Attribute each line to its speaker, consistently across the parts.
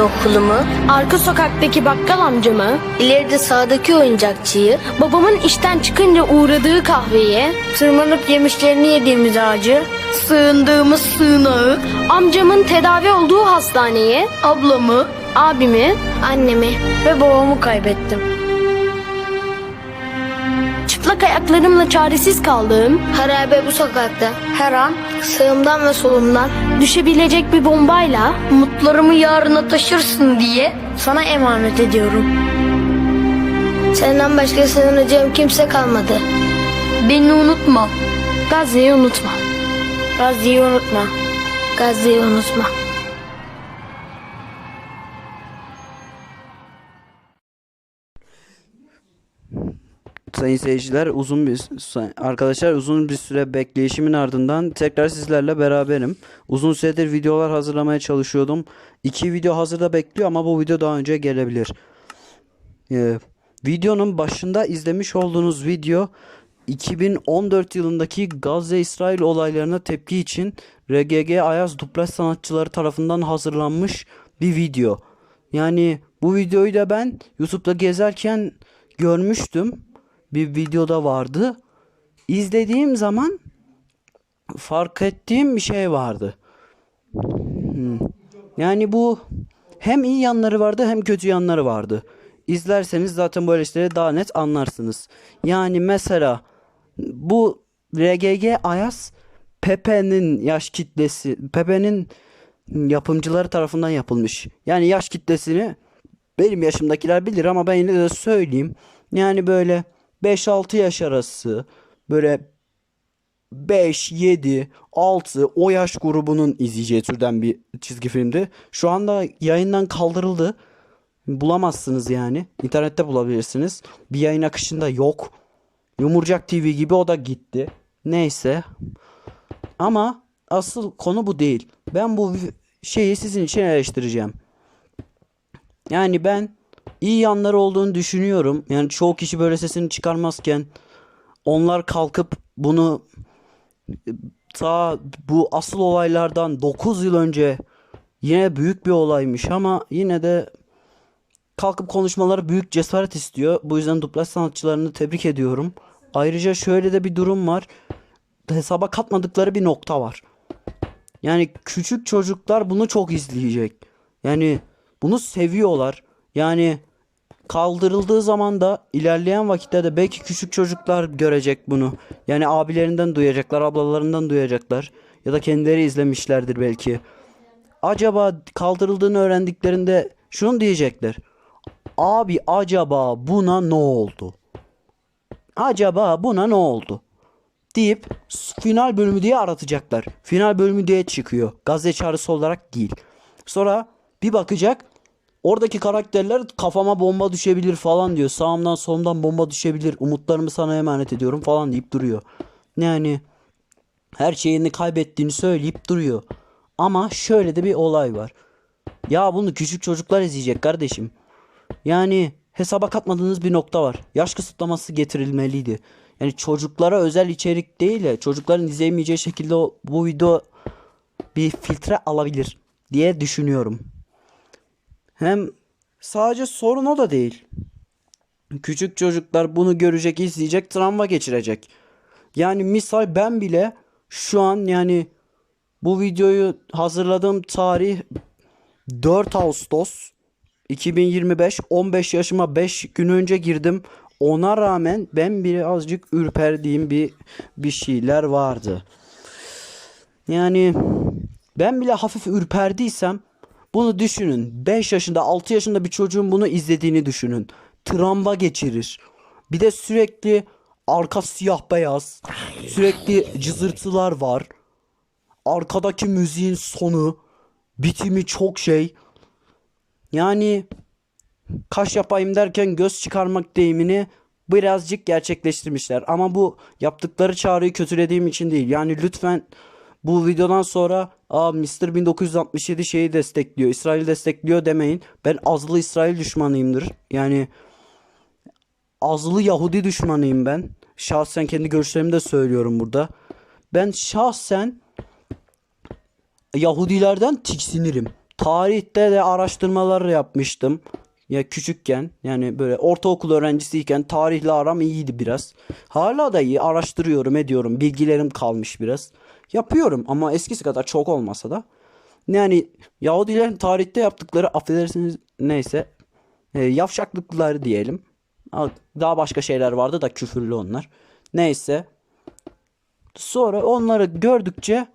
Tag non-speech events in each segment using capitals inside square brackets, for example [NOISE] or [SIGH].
Speaker 1: okulumu,
Speaker 2: Arka sokaktaki bakkal amcamı,
Speaker 1: ileride sağdaki oyuncakçıyı,
Speaker 2: babamın işten çıkınca uğradığı kahveyi,
Speaker 1: tırmanıp yemişlerini yediğimiz ağacı,
Speaker 2: sığındığımız sığınağı, amcamın tedavi olduğu hastaneyi, ablamı, abimi,
Speaker 1: annemi. Ve babamı kaybettim.
Speaker 2: çıplak ayaklarımla çaresiz kaldığım,
Speaker 1: Harabe bu sokakta. Her an sağımdan ve solumdan
Speaker 2: düşebilecek bir bombayla,
Speaker 1: umutlarımı yarına taşırsın diye sana emanet ediyorum. Senden başka sığınacağım kimse kalmadı. Beni unutma.
Speaker 2: Gazze'yi unutma.
Speaker 1: Gazze'yi unutma. Gazze'yi unutma.
Speaker 3: Sayın seyirciler uzun bir arkadaşlar uzun bir süre bekleyişimin ardından tekrar sizlerle beraberim. Uzun süredir videolar hazırlamaya çalışıyordum. İki video hazırda bekliyor ama bu video daha önce gelebilir. Ee, videonun başında izlemiş olduğunuz video 2014 yılındaki Gazze-İsrail olaylarına tepki için RGG Ayaz dublaj sanatçıları tarafından hazırlanmış bir video. Yani bu videoyu da ben YouTube'da gezerken görmüştüm. Bir videoda vardı. İzlediğim zaman fark ettiğim bir şey vardı. Hmm. Yani bu hem iyi yanları vardı hem kötü yanları vardı. İzlerseniz zaten böyle şeyleri daha net anlarsınız. Yani mesela bu RGG Ayas Pepe'nin yaş kitlesi, Pepe'nin yapımcıları tarafından yapılmış. Yani yaş kitlesini benim yaşımdakiler bilir ama ben yine de söyleyeyim. Yani böyle 5-6 yaş arası böyle 5, 7, 6 o yaş grubunun izleyeceği türden bir çizgi filmdi. Şu anda yayından kaldırıldı. Bulamazsınız yani. İnternette bulabilirsiniz. Bir yayın akışında yok. Yumurcak TV gibi o da gitti. Neyse. Ama asıl konu bu değil. Ben bu şeyi sizin için eleştireceğim. Yani ben iyi yanları olduğunu düşünüyorum. Yani çoğu kişi böyle sesini çıkarmazken onlar kalkıp bunu ta bu asıl olaylardan 9 yıl önce yine büyük bir olaymış ama yine de kalkıp konuşmaları büyük cesaret istiyor. Bu yüzden dublaj sanatçılarını tebrik ediyorum. Ayrıca şöyle de bir durum var. Hesaba katmadıkları bir nokta var. Yani küçük çocuklar bunu çok izleyecek. Yani bunu seviyorlar. Yani kaldırıldığı zaman da ilerleyen vakitte de belki küçük çocuklar görecek bunu. Yani abilerinden duyacaklar, ablalarından duyacaklar. Ya da kendileri izlemişlerdir belki. Acaba kaldırıldığını öğrendiklerinde şunu diyecekler. Abi acaba buna ne oldu? Acaba buna ne oldu? Deyip final bölümü diye aratacaklar. Final bölümü diye çıkıyor. Gazete çağrısı olarak değil. Sonra bir bakacak Oradaki karakterler kafama bomba düşebilir falan diyor. Sağımdan solumdan bomba düşebilir. Umutlarımı sana emanet ediyorum falan deyip duruyor. Yani her şeyini kaybettiğini söyleyip duruyor. Ama şöyle de bir olay var. Ya bunu küçük çocuklar izleyecek kardeşim. Yani hesaba katmadığınız bir nokta var. Yaş kısıtlaması getirilmeliydi. Yani çocuklara özel içerik değil de çocukların izleyemeyeceği şekilde bu video bir filtre alabilir diye düşünüyorum. Hem sadece sorun o da değil. Küçük çocuklar bunu görecek, izleyecek, travma geçirecek. Yani misal ben bile şu an yani bu videoyu hazırladığım tarih 4 Ağustos 2025 15 yaşıma 5 gün önce girdim. Ona rağmen ben birazcık ürperdiğim bir bir şeyler vardı. Yani ben bile hafif ürperdiysem bunu düşünün. 5 yaşında 6 yaşında bir çocuğun bunu izlediğini düşünün. Travma geçirir. Bir de sürekli arka siyah beyaz. Sürekli cızırtılar var. Arkadaki müziğin sonu. Bitimi çok şey. Yani kaş yapayım derken göz çıkarmak deyimini birazcık gerçekleştirmişler. Ama bu yaptıkları çağrıyı kötülediğim için değil. Yani lütfen bu videodan sonra Aa Mr. 1967 şeyi destekliyor. İsrail destekliyor demeyin. Ben azılı İsrail düşmanıyımdır. Yani azılı Yahudi düşmanıyım ben. Şahsen kendi görüşlerimi de söylüyorum burada. Ben şahsen Yahudilerden tiksinirim. tarihte de araştırmalar yapmıştım. Ya küçükken yani böyle ortaokul öğrencisiyken tarihle aram iyiydi biraz. Hala da iyi araştırıyorum ediyorum bilgilerim kalmış biraz. Yapıyorum ama eskisi kadar çok olmasa da. Yani Yahudilerin tarihte yaptıkları affedersiniz neyse e, yavşaklıkları diyelim. Daha başka şeyler vardı da küfürlü onlar. Neyse. Sonra onları gördükçe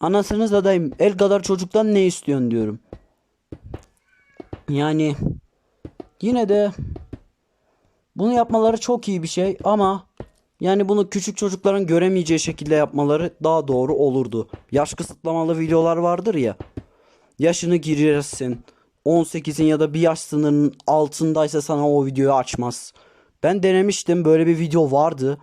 Speaker 3: anasını zadayım el kadar çocuktan ne istiyorsun diyorum. Yani yine de bunu yapmaları çok iyi bir şey ama yani bunu küçük çocukların göremeyeceği şekilde yapmaları daha doğru olurdu. Yaş kısıtlamalı videolar vardır ya. Yaşını girirsin. 18'in ya da bir yaş sınırının altındaysa sana o videoyu açmaz. Ben denemiştim. Böyle bir video vardı.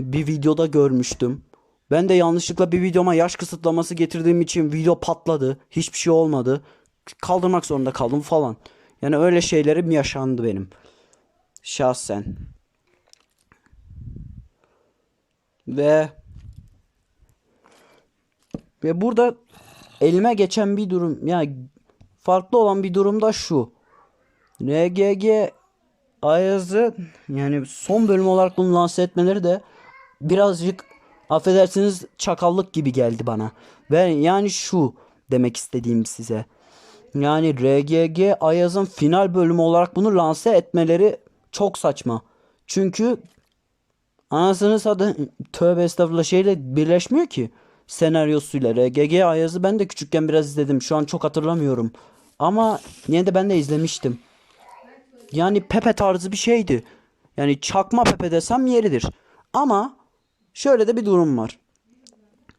Speaker 3: Bir videoda görmüştüm. Ben de yanlışlıkla bir videoma yaş kısıtlaması getirdiğim için video patladı. Hiçbir şey olmadı. Kaldırmak zorunda kaldım falan. Yani öyle şeylerim yaşandı benim. Şahsen. Ve ve burada elime geçen bir durum yani farklı olan bir durum da şu. RGG Ayaz'ı yani son bölüm olarak bunu lanse etmeleri de birazcık affedersiniz çakallık gibi geldi bana. Ve yani şu demek istediğim size. Yani RGG Ayaz'ın final bölümü olarak bunu lanse etmeleri çok saçma. Çünkü Anasını satın tövbe estağfurullah şeyle birleşmiyor ki senaryosuyla. RGG Ayaz'ı ben de küçükken biraz izledim. Şu an çok hatırlamıyorum. Ama yine de ben de izlemiştim. Yani Pepe tarzı bir şeydi. Yani çakma Pepe desem yeridir. Ama şöyle de bir durum var.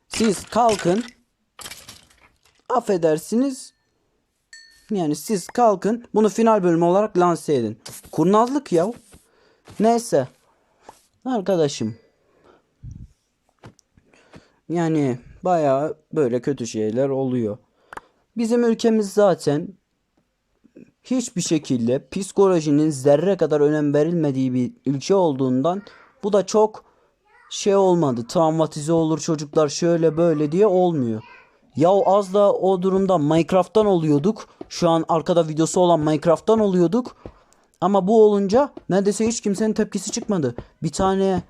Speaker 3: Siz kalkın affedersiniz yani siz kalkın bunu final bölümü olarak lanse edin. Kurnazlık ya. Neyse. Arkadaşım. Yani bayağı böyle kötü şeyler oluyor. Bizim ülkemiz zaten hiçbir şekilde psikolojinin zerre kadar önem verilmediği bir ülke olduğundan bu da çok şey olmadı. Travmatize olur çocuklar şöyle böyle diye olmuyor. Ya az da o durumda Minecraft'tan oluyorduk. Şu an arkada videosu olan Minecraft'tan oluyorduk. Ama bu olunca neredeyse hiç kimsenin tepkisi çıkmadı. Bir tane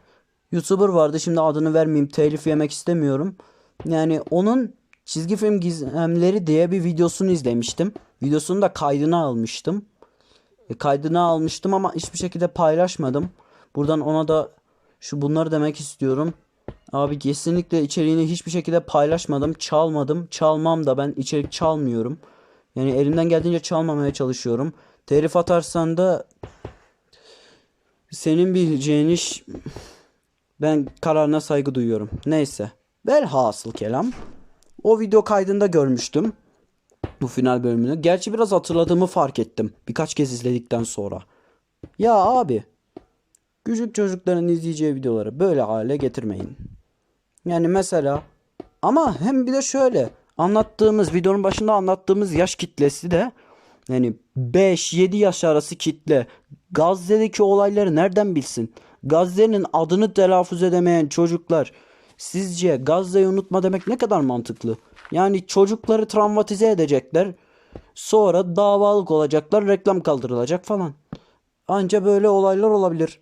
Speaker 3: YouTuber vardı şimdi adını vermeyeyim telif yemek istemiyorum. Yani onun çizgi film gizemleri diye bir videosunu izlemiştim. Videosunu da kaydını almıştım. E, kaydını almıştım ama hiçbir şekilde paylaşmadım. Buradan ona da şu bunları demek istiyorum. Abi kesinlikle içeriğini hiçbir şekilde paylaşmadım, çalmadım, çalmam da ben içerik çalmıyorum. Yani elimden geldiğince çalmamaya çalışıyorum. Telif atarsan da senin bileceğin iş ben kararına saygı duyuyorum. Neyse. Velhasıl kelam. O video kaydında görmüştüm. Bu final bölümünü. Gerçi biraz hatırladığımı fark ettim. Birkaç kez izledikten sonra. Ya abi. Küçük çocukların izleyeceği videoları böyle hale getirmeyin. Yani mesela ama hem bir de şöyle anlattığımız videonun başında anlattığımız yaş kitlesi de yani 5-7 yaş arası kitle Gazze'deki olayları nereden bilsin? Gazze'nin adını telaffuz edemeyen çocuklar sizce Gazze'yi unutma demek ne kadar mantıklı? Yani çocukları travmatize edecekler. Sonra davalık olacaklar, reklam kaldırılacak falan. Anca böyle olaylar olabilir.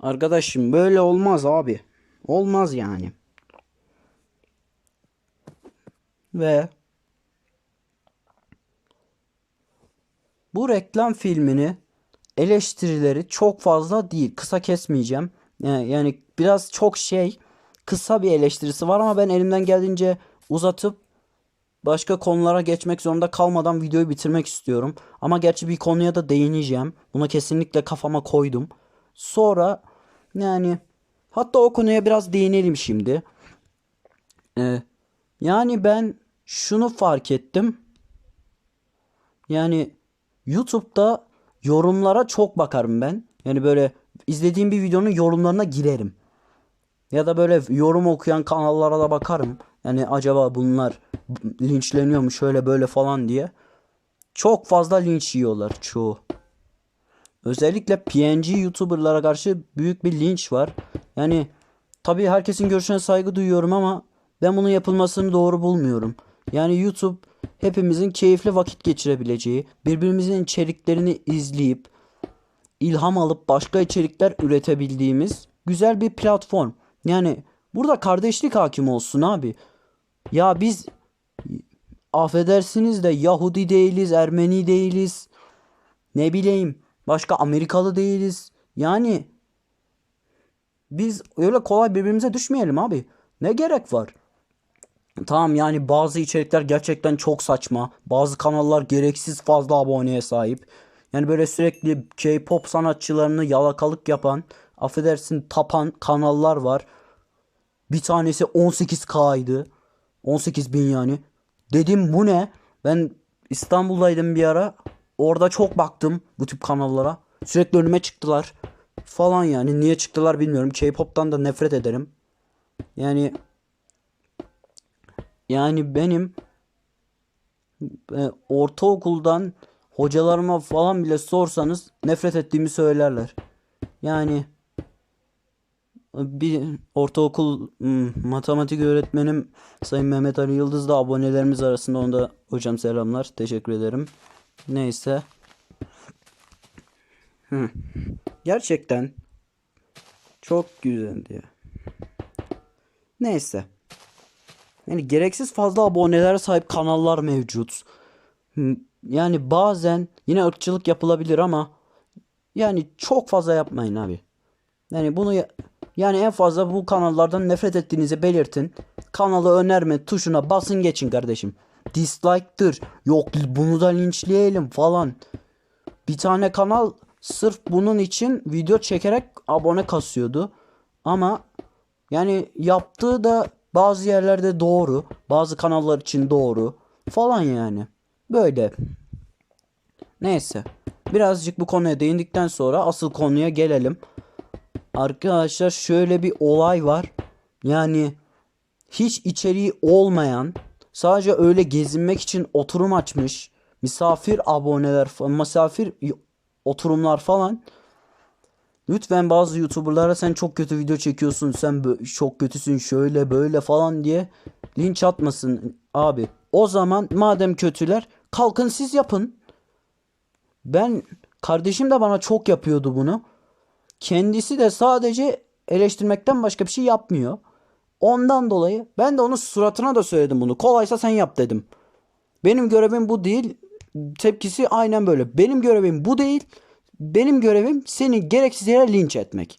Speaker 3: Arkadaşım böyle olmaz abi. Olmaz yani. Ve bu reklam filmini eleştirileri çok fazla değil. Kısa kesmeyeceğim. Yani, yani biraz çok şey kısa bir eleştirisi var ama ben elimden geldiğince uzatıp başka konulara geçmek zorunda kalmadan videoyu bitirmek istiyorum. Ama gerçi bir konuya da değineceğim. Buna kesinlikle kafama koydum. Sonra yani hatta o konuya biraz değinelim şimdi. Ee, yani ben şunu fark ettim. Yani YouTube'da yorumlara çok bakarım ben. Yani böyle izlediğim bir videonun yorumlarına girerim. Ya da böyle yorum okuyan kanallara da bakarım. Yani acaba bunlar linçleniyor mu şöyle böyle falan diye. Çok fazla linç yiyorlar çoğu. Özellikle PNG YouTuber'lara karşı büyük bir linç var. Yani tabii herkesin görüşüne saygı duyuyorum ama ben bunun yapılmasını doğru bulmuyorum. Yani YouTube hepimizin keyifli vakit geçirebileceği, birbirimizin içeriklerini izleyip ilham alıp başka içerikler üretebildiğimiz güzel bir platform. Yani burada kardeşlik hakim olsun abi. Ya biz affedersiniz de Yahudi değiliz, Ermeni değiliz. Ne bileyim başka Amerikalı değiliz. Yani biz öyle kolay birbirimize düşmeyelim abi. Ne gerek var? Tamam yani bazı içerikler gerçekten çok saçma. Bazı kanallar gereksiz fazla aboneye sahip. Yani böyle sürekli K-pop sanatçılarını yalakalık yapan, affedersin tapan kanallar var. Bir tanesi 18K'ydı. 18 bin yani. Dedim bu ne? Ben İstanbul'daydım bir ara. Orada çok baktım bu tip kanallara. Sürekli önüme çıktılar. Falan yani. Niye çıktılar bilmiyorum. K-pop'tan da nefret ederim. Yani yani benim e, ortaokuldan hocalarıma falan bile sorsanız nefret ettiğimi söylerler. Yani bir ortaokul hmm, matematik öğretmenim Sayın Mehmet Ali Yıldız da abonelerimiz arasında onda hocam selamlar teşekkür ederim. Neyse. Hı. Gerçekten çok güzeldi. Neyse. Yani gereksiz fazla abonelere sahip kanallar mevcut. Yani bazen yine ırkçılık yapılabilir ama yani çok fazla yapmayın abi. Yani bunu ya- yani en fazla bu kanallardan nefret ettiğinizi belirtin. Kanalı önerme tuşuna basın geçin kardeşim. Dislike'tır. Yok bunu da linçleyelim falan. Bir tane kanal sırf bunun için video çekerek abone kasıyordu. Ama yani yaptığı da bazı yerlerde doğru. Bazı kanallar için doğru. Falan yani. Böyle. Neyse. Birazcık bu konuya değindikten sonra asıl konuya gelelim. Arkadaşlar şöyle bir olay var. Yani hiç içeriği olmayan sadece öyle gezinmek için oturum açmış misafir aboneler misafir oturumlar falan lütfen bazı youtuberlara sen çok kötü video çekiyorsun sen çok kötüsün şöyle böyle falan diye linç atmasın abi o zaman madem kötüler kalkın siz yapın ben kardeşim de bana çok yapıyordu bunu kendisi de sadece eleştirmekten başka bir şey yapmıyor. Ondan dolayı ben de onun suratına da söyledim bunu. Kolaysa sen yap dedim. Benim görevim bu değil. Tepkisi aynen böyle. Benim görevim bu değil. Benim görevim seni gereksiz yere linç etmek.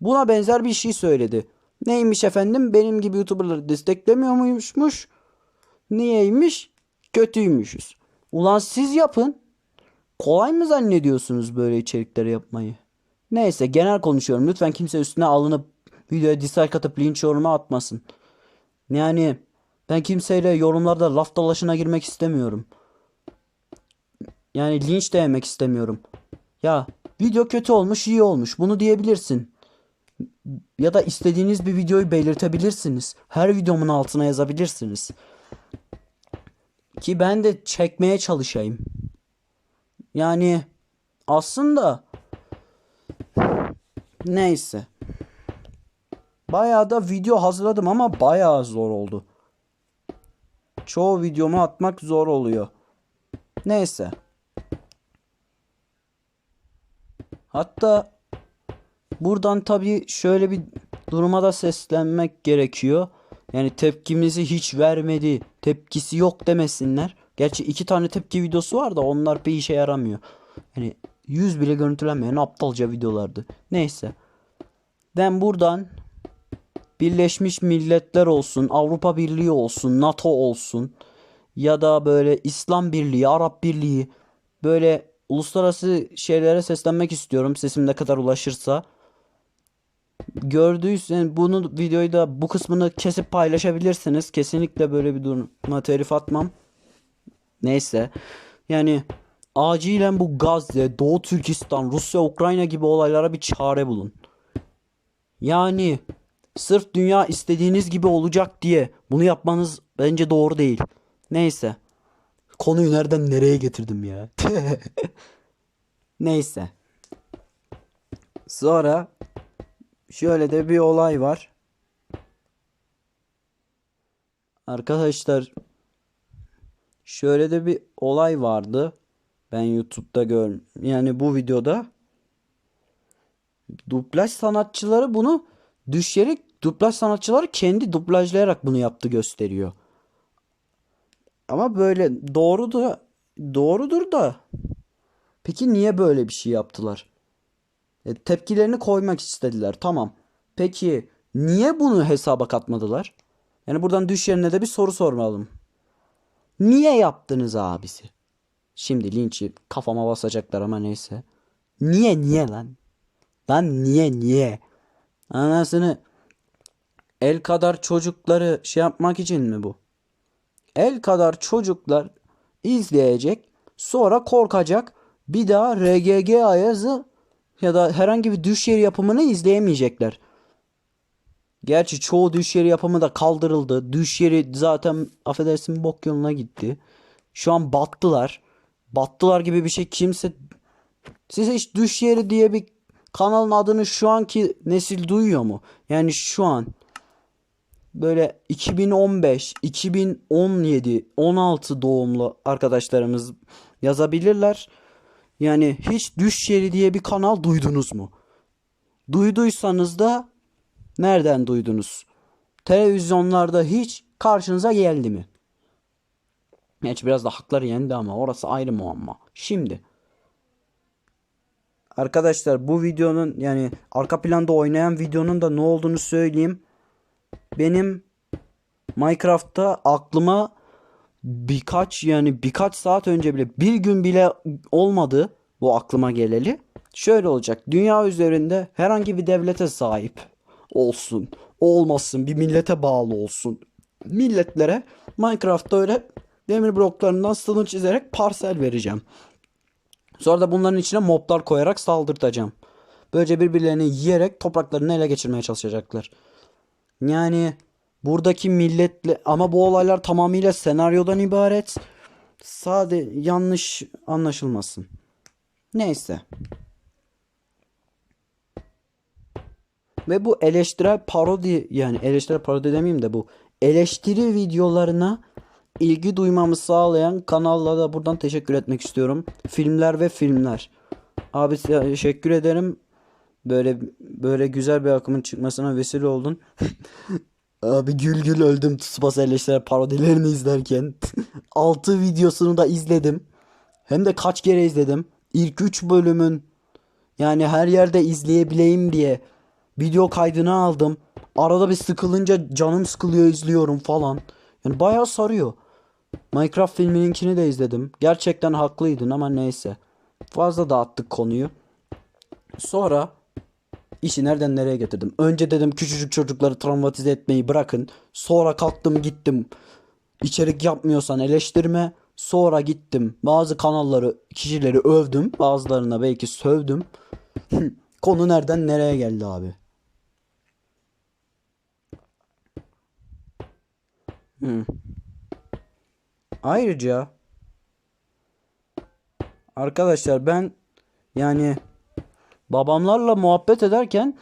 Speaker 3: Buna benzer bir şey söyledi. Neymiş efendim? Benim gibi YouTuber'ları desteklemiyor muymuşmuş? Niyeymiş? Kötüymüşüz. Ulan siz yapın. Kolay mı zannediyorsunuz böyle içerikleri yapmayı? Neyse genel konuşuyorum. Lütfen kimse üstüne alınıp videoya dislike atıp linç yorumu atmasın. Yani ben kimseyle yorumlarda laf dalaşına girmek istemiyorum. Yani linç de yemek istemiyorum. Ya video kötü olmuş iyi olmuş bunu diyebilirsin. Ya da istediğiniz bir videoyu belirtebilirsiniz. Her videomun altına yazabilirsiniz. Ki ben de çekmeye çalışayım. Yani aslında neyse. Bayağı da video hazırladım ama bayağı zor oldu. Çoğu videomu atmak zor oluyor. Neyse. Hatta buradan tabii şöyle bir duruma da seslenmek gerekiyor. Yani tepkimizi hiç vermedi, tepkisi yok demesinler. Gerçi iki tane tepki videosu var da onlar bir işe yaramıyor. Yani yüz bile görüntülenmeyen aptalca videolardı. Neyse. Ben buradan Birleşmiş Milletler olsun, Avrupa Birliği olsun, NATO olsun ya da böyle İslam Birliği, Arap Birliği böyle uluslararası şeylere seslenmek istiyorum. Sesim ne kadar ulaşırsa. Gördüysen bunu videoyu da bu kısmını kesip paylaşabilirsiniz. Kesinlikle böyle bir duruma telif atmam. Neyse. Yani acilen bu Gazze, Doğu Türkistan, Rusya, Ukrayna gibi olaylara bir çare bulun. Yani sırf dünya istediğiniz gibi olacak diye bunu yapmanız bence doğru değil. Neyse. Konuyu nereden nereye getirdim ya? [LAUGHS] Neyse. Sonra şöyle de bir olay var. Arkadaşlar şöyle de bir olay vardı. Ben YouTube'da gör yani bu videoda dublaj sanatçıları bunu düşerek dublaj sanatçıları kendi dublajlayarak bunu yaptı gösteriyor. Ama böyle doğru da doğrudur da peki niye böyle bir şey yaptılar? E, tepkilerini koymak istediler. Tamam. Peki niye bunu hesaba katmadılar? Yani buradan düş yerine de bir soru sormalım. Niye yaptınız abisi? Şimdi linçi kafama basacaklar ama neyse. Niye niye lan? Lan niye niye? Anasını el kadar çocukları şey yapmak için mi bu? El kadar çocuklar izleyecek, sonra korkacak, bir daha RGG Ayaz'ı ya da herhangi bir düş yeri yapımını izleyemeyecekler. Gerçi çoğu düş yeri yapımı da kaldırıldı. Düş yeri zaten affedersin bok yoluna gitti. Şu an battılar. Battılar gibi bir şey kimse... Size hiç düş yeri diye bir kanalın adını şu anki nesil duyuyor mu? Yani şu an böyle 2015, 2017, 16 doğumlu arkadaşlarımız yazabilirler. Yani hiç düş yeri diye bir kanal duydunuz mu? Duyduysanız da nereden duydunuz? Televizyonlarda hiç karşınıza geldi mi? Gerçi biraz da hakları yendi ama orası ayrı muamma. Şimdi arkadaşlar bu videonun yani arka planda oynayan videonun da ne olduğunu söyleyeyim. Benim Minecraft'ta aklıma birkaç yani birkaç saat önce bile bir gün bile olmadı bu aklıma geleli. Şöyle olacak. Dünya üzerinde herhangi bir devlete sahip olsun. Olmasın. Bir millete bağlı olsun. Milletlere Minecraft'ta öyle demir bloklarından sınır çizerek parsel vereceğim. Sonra da bunların içine moblar koyarak saldırtacağım. Böylece birbirlerini yiyerek topraklarını ele geçirmeye çalışacaklar. Yani buradaki milletle ama bu olaylar tamamıyla senaryodan ibaret. Sade yanlış anlaşılmasın. Neyse. Ve bu eleştirel parodi yani eleştirel parodi demeyeyim de bu eleştiri videolarına ilgi duymamı sağlayan kanalla da buradan teşekkür etmek istiyorum. Filmler ve filmler. Abi teşekkür ederim. Böyle böyle güzel bir akımın çıkmasına vesile oldun. [LAUGHS] Abi gül gül öldüm Tsubasa eleştirel parodilerini izlerken. [LAUGHS] 6 videosunu da izledim. Hem de kaç kere izledim. İlk 3 bölümün yani her yerde izleyebileyim diye video kaydını aldım. Arada bir sıkılınca canım sıkılıyor izliyorum falan. Yani bayağı sarıyor. Minecraft filmininkini de izledim. Gerçekten haklıydın ama neyse. Fazla dağıttık konuyu. Sonra işi nereden nereye getirdim. Önce dedim küçücük çocukları travmatize etmeyi bırakın. Sonra kalktım gittim. İçerik yapmıyorsan eleştirme. Sonra gittim bazı kanalları, kişileri övdüm. Bazılarına belki sövdüm. [LAUGHS] Konu nereden nereye geldi abi? Hı. Ayrıca arkadaşlar ben yani babamlarla muhabbet ederken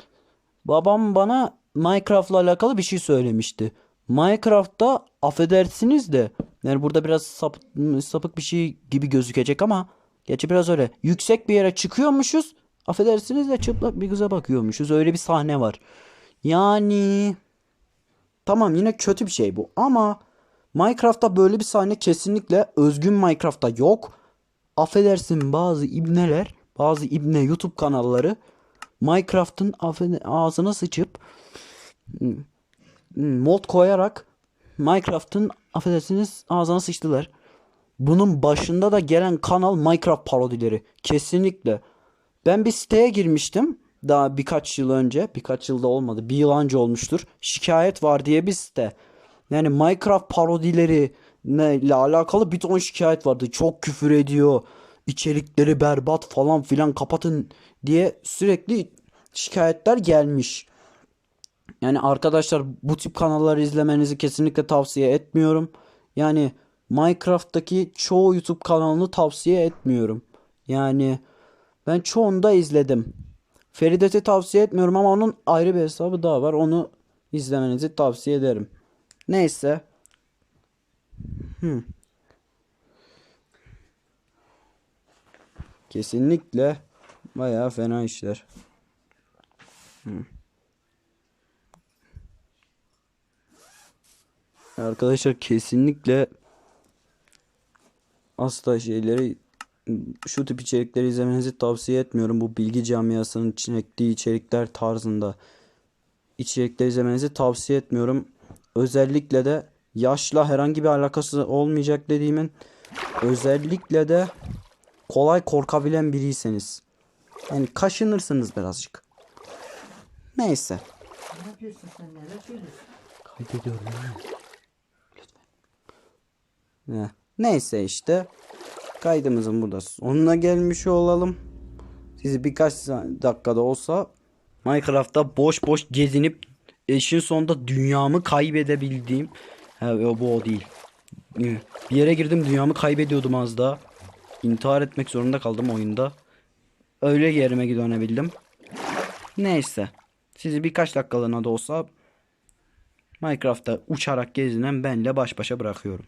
Speaker 3: babam bana Minecraft'la alakalı bir şey söylemişti. Minecraft'ta affedersiniz de yani burada biraz sap, sapık bir şey gibi gözükecek ama gerçi biraz öyle. Yüksek bir yere çıkıyormuşuz. Affedersiniz de çıplak bir kıza bakıyormuşuz. Öyle bir sahne var. Yani tamam yine kötü bir şey bu ama Minecraft'ta böyle bir sahne kesinlikle özgün Minecraft'ta yok. Affedersin bazı ibneler, bazı ibne YouTube kanalları Minecraft'ın ağzına sıçıp mod koyarak Minecraft'ın affedersiniz ağzına sıçtılar. Bunun başında da gelen kanal Minecraft parodileri. Kesinlikle. Ben bir siteye girmiştim. Daha birkaç yıl önce. Birkaç yılda olmadı. Bir yıl önce olmuştur. Şikayet var diye bir site. Yani Minecraft parodileri ile alakalı bir ton şikayet vardı. Çok küfür ediyor. İçerikleri berbat falan filan kapatın diye sürekli şikayetler gelmiş. Yani arkadaşlar bu tip kanalları izlemenizi kesinlikle tavsiye etmiyorum. Yani Minecraft'taki çoğu YouTube kanalını tavsiye etmiyorum. Yani ben çoğunu da izledim. Feridet'i tavsiye etmiyorum ama onun ayrı bir hesabı daha var. Onu izlemenizi tavsiye ederim. Neyse. Hmm. Kesinlikle bayağı fena işler. Hı. Arkadaşlar kesinlikle asla şeyleri şu tip içerikleri izlemenizi tavsiye etmiyorum. Bu bilgi camiasının çektiği içerikler tarzında içerikleri izlemenizi tavsiye etmiyorum. Özellikle de yaşla herhangi bir alakası olmayacak dediğimin özellikle de kolay korkabilen biriyseniz. Yani kaşınırsınız birazcık. Neyse.
Speaker 4: Ne yapıyorsun sen neler söylüyorsun?
Speaker 3: Kaydediyorum Ne? Neyse işte. Kaydımızın burada sonuna gelmiş olalım. Sizi birkaç dakikada olsa Minecraft'ta boş boş gezinip işin sonunda dünyamı kaybedebildiğim o bu o değil. Bir yere girdim dünyamı kaybediyordum az daha. İntihar etmek zorunda kaldım oyunda. Öyle yerime dönebildim. Neyse. Sizi birkaç dakikalığına da olsa Minecraft'ta uçarak gezinen benle baş başa bırakıyorum.